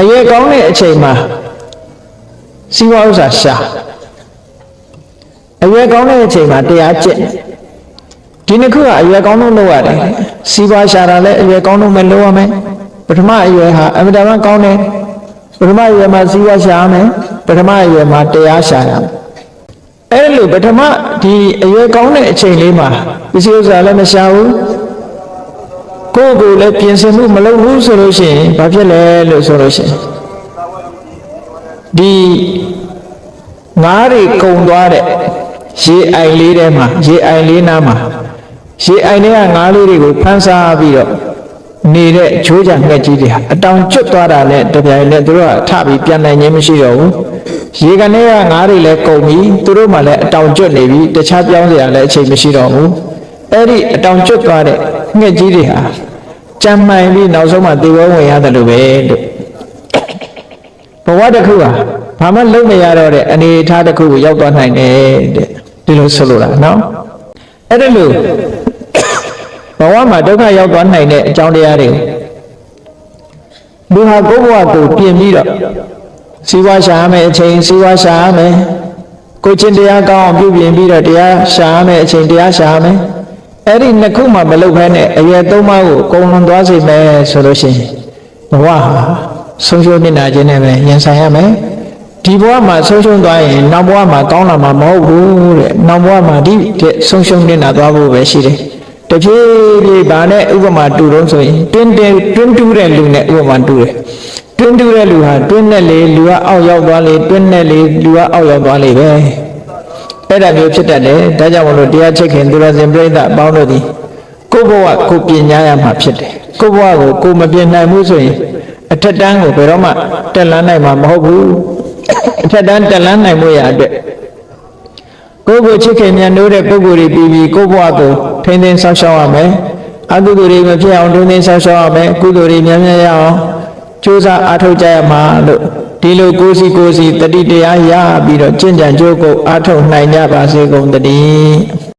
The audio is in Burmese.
အရွယ်ကောင်းတဲ့အချိန်မှာစီးပွားဥစ္စာရှာအရွယ်ကောင်းတဲ့အချိန်မှာတရားကျင့်ဒီနှစ်ခုကအရွယ်ကောင်းလို့လုပ်ရတယ်စီးပွားရှာတာလည်းအရွယ်ကောင်းလို့မလုပ်ရမယ်ပထမအရွယ်ဟာအမြဲတမ်းကောင်းတယ်ပထမအရွယ်မှာစီးပွားရှာရမယ်ပထမအရွယ်မှာတရားရှာရမယ်အဲ့လိုပထမဒီအရွယ်ကောင်းတဲ့အချိန်လေးမှာပစ္စည်းဥစ္စာလည်းမရှာဘူး ကိုယ့်ကိုယ်လည်းပြင်ဆင်မှုမလုပ်ဘူးဆိုလို့ရှိရင်ဘာဖြစ်လဲလို့ဆိုလို့ရှိရင်ဒီငါးတွေကုံသွားတဲ့ရေအိုင်လေးထဲမှာရေအိုင်လေးနားမှာရေအိုင်ထဲကငါးလေးတွေကိုဖမ်းစားပြီးတော့နေတဲ့ချိုးကြငှက်ကြီးတွေဟာအတောင်ကျွတ်သွားတာနဲ့တပြိုင်နက်သူတို့ကထပြီးပြန်နိုင်ခြင်းမရှိတော့ဘူးရေကနေကငါးတွေလည်းကုံပြီးသူတို့မှလည်းအတောင်ကျွတ်နေပြီးတခြားပြောင်းစရာလည်းအချိန်မရှိတော့ဘူးအဲ့ဒီအတောင်ကျွတ်သွားတဲ့ ငှက်ကြီးတွေဟာကြမ်းမှန်ပြီးနောက်ဆုံးမှသေဘောဝင်ရတယ်လို့ပဲလို့ဘဝတစ်ခုဟာဘာမှလုံးမရတော့တဲ့အနေအထားတစ်ခုကိုရောက်သွားနိုင်တယ်တဲ့ဒီလိုဆိုလိုတာနော်အဲ့ဒါလို့ဘဝမှာဒုက္ခရောက်သွားနိုင်တဲ့အကြောင်းတရားတွေလူဟာကိုယ့်ဘဝကိုပြင်ပြီးတော့စီးပွားရှာရမယ်အချိန်စီးပွားရှာရမယ်ကိုယ်ချင်းတရားကောင်းအောင်ပြုပြင်ပြီးတော့တရားရှာရမယ်အချိန်တရားရှာရမယ် အဲ့ဒီနှစ်ခုမှမလုပ်ဘဲနဲ့အရွယ်သုံးပါးကိုအကုန်လုံးသွားစေမယ်ဆိုလို့ရှိရင်ဘဝဟာဆုံးရှုံးနေတာခြင်းနဲ့ပဲရင်ဆိုင်ရမယ်ဒီဘဝမှာဆုံးရှုံးသွားရင်နောက်ဘဝမှာကောင်းလာမှာမဟုတ်ဘူးတဲ့နောက်ဘဝမှာဒီတဲ့ဆုံးရှုံးနေတာသွားဖို့ပဲရှိတယ်တဖြည်းဖြည်းဗာနဲ့ဥပမာတူတော့ဆိုရင်တွင်းတဲတွင်းတူးတဲ့လူနဲ့ဥပမာတူတယ်တွင်းတူးတဲ့လူဟာတွင်းနဲ့လေလူကအောက်ရောက်သွားလေတွင်းနဲ့လေလူကအောက်ရောက်သွားလေပဲ အဲ့ဒါမျိုးဖြစ်တတ်တယ်ဒါကြောင့်မလို့တရားချက်ခင်သူရစင်ပြိဿအပေါင်းတို့ဒီကိုယ့်ဘဝကိုယ်ပြင်ညာရမှာဖြစ်တယ်ကိုယ့်ဘဝကိုကိုယ်မပြင်နိုင်ဘူးဆိုရင်အထက်တန်းကိုဘယ်တော့မှတက်လန်းနိုင်မှာမဟုတ်ဘူးအထက်တန်းတက်လန်းနိုင်မှုရအတွက်ကိုယ့်ကိုချစ်ခင်မြတ်နိုးတဲ့ပုဂ္ဂိုလ်တွေပြီးပြီးကိုယ့်ဘဝကိုထိန်းသိမ်းဆောက်ရှောက်ရမယ်အကုသိုလ်တွေမဖြစ်အောင်ထိန်းသိမ်းဆောက်ရှောက်ရမယ်ကုသိုလ်တွေများများရအောင်ကြိုးစားအားထုတ်ကြရမှာလို့ ဒီလိုကိုယ်စီကိုယ်စီတတိတရားရပြီးတော့ကျင့်ကြံကြိုးကိုအားထုတ်နိုင်ကြပါစေကုန်သတည်း